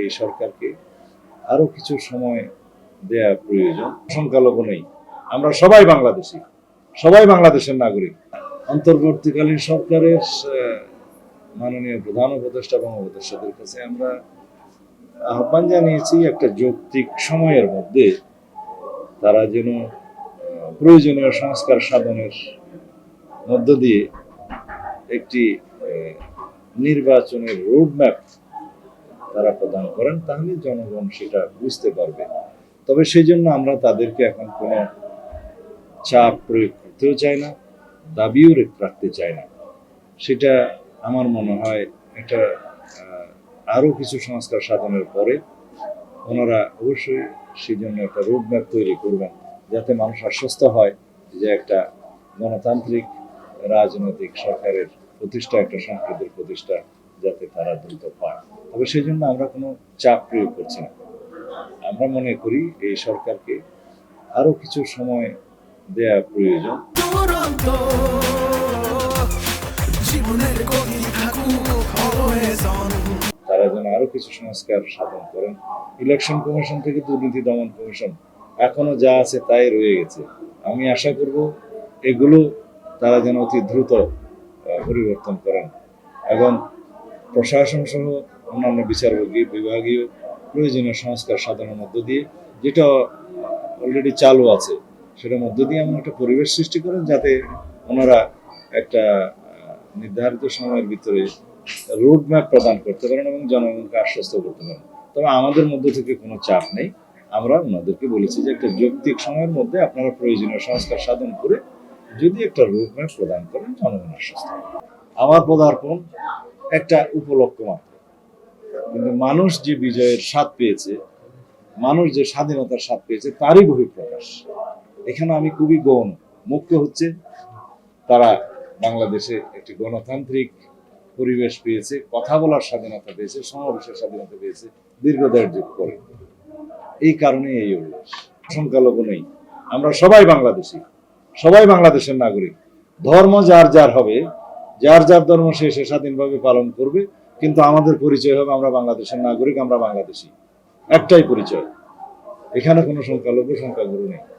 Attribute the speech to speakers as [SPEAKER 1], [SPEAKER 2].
[SPEAKER 1] এই সরকারকে আরও কিছু সময় দেয়া প্রয়োজন। সংখ্যালঘু নেই। আমরা সবাই বাংলাদেশি। সবাই বাংলাদেশের নাগরিক। অন্তর্বর্তীকালীন সরকারের মাননীয় প্রধান উপদেষ্টা এবং উপদেষ্টাদের কাছে আমরা আহ্বান জানিয়েছি একটা যৌক্তিক সময়ের মধ্যে তারা যেন প্রয়োজনীয় সংস্কার সাধনের মধ্য দিয়ে একটি নির্বাচনের রোডম্যাপ তারা প্রদান করেন তাহলে জনগণ সেটা বুঝতে পারবে। তবে সেই জন্য আমরা তাদেরকে এখন কোনো চাপ প্রয়োগ করতেও চাই না দাবিও রাখতে চাই না। সেটা আমার মনে হয় একটা আহ, আরও কিছু সংস্কার সাধনের পরে ওনারা অবশ্যই সেই জন্য একটা রোডম্যাপ তৈরি করবেন যাতে মানুষ আশ্বস্ত হয় যে একটা গণতান্ত্রিক রাজনৈতিক সরকারের প্রতিষ্ঠা একটা সংসদের প্রতিষ্ঠা যাতে তারা দ্রুত পায় তবে সেই জন্য আমরা কোনো চাপ প্রয়োগ করছি না। আমরা মনে করি এই সরকারকে আরও কিছু সময় দেয়া প্রয়োজন। তারা যেন আরও কিছু সংস্কার সাধন করেন। ইলেকশন কমিশন থেকে দুর্নীতি দমন কমিশন এখনও যা আছে তাই রয়ে গেছে। আমি আশা করব এগুলো তারা যেন অতি দ্রুত পরিবর্তন করেন। এবং প্রশাসন সহ অন্যান্য বিচারবিভাগীয় বিভাগীয় প্রয়োজনীয় সংস্কার সাধনের মধ্য দিয়ে যেটা অলরেডি চালু আছে, সেটার মধ্য দিয়ে এমন একটা পরিবেশ সৃষ্টি করেন যাতে ওনারা একটা নির্ধারিত সময়ের ভিতরে রোড ম্যাপ প্রদান করতে পারেন এবং জনগণকে আশ্বস্ত করতে পারেন। তবে আমাদের মধ্যে থেকে কোনো চাপ নেই। আমরা ওনাদেরকে বলেছি যে একটা যৌক্তিক সময়ের মধ্যে আপনারা প্রয়োজনীয় সংস্কার সাধন করে যদি একটা রোড ম্যাপ প্রদান করেন, জনগণ আশ্বস্ত। আমার পদার্পণ একটা উপলক্ষ মাত্র। কিন্তু মানুষ যে বিজয়ের স্বাদ পেয়েছে, মানুষ যে স্বাধীনতার স্বাদ পেয়েছে, তারই বহিঃপ্রকাশ। এখানে আমি খুবই গৌণ। মুখ্য হচ্ছে তারা বাংলাদেশে একটি গণতান্ত্রিক পরিবেশ পেয়েছে, কথা বলার স্বাধীনতা পেয়েছে, সমাবেশের স্বাধীনতা পেয়েছে দীর্ঘ দেড় যুগ পরে। এই কারণে এই উল্লাস। সংখ্যালঘু নেই। আমরা সবাই বাংলাদেশি, সবাই বাংলাদেশের নাগরিক। ধর্ম যার যার হবে, যার যার ধর্ম সে সে স্বাধীনভাবে পালন করবে। কিন্তু আমাদের পরিচয় হবে আমরা বাংলাদেশের নাগরিক, আমরা বাংলাদেশি। একটাই পরিচয়। এখানে কোনো সংখ্যালঘু, সংখ্যাগুরু নেই।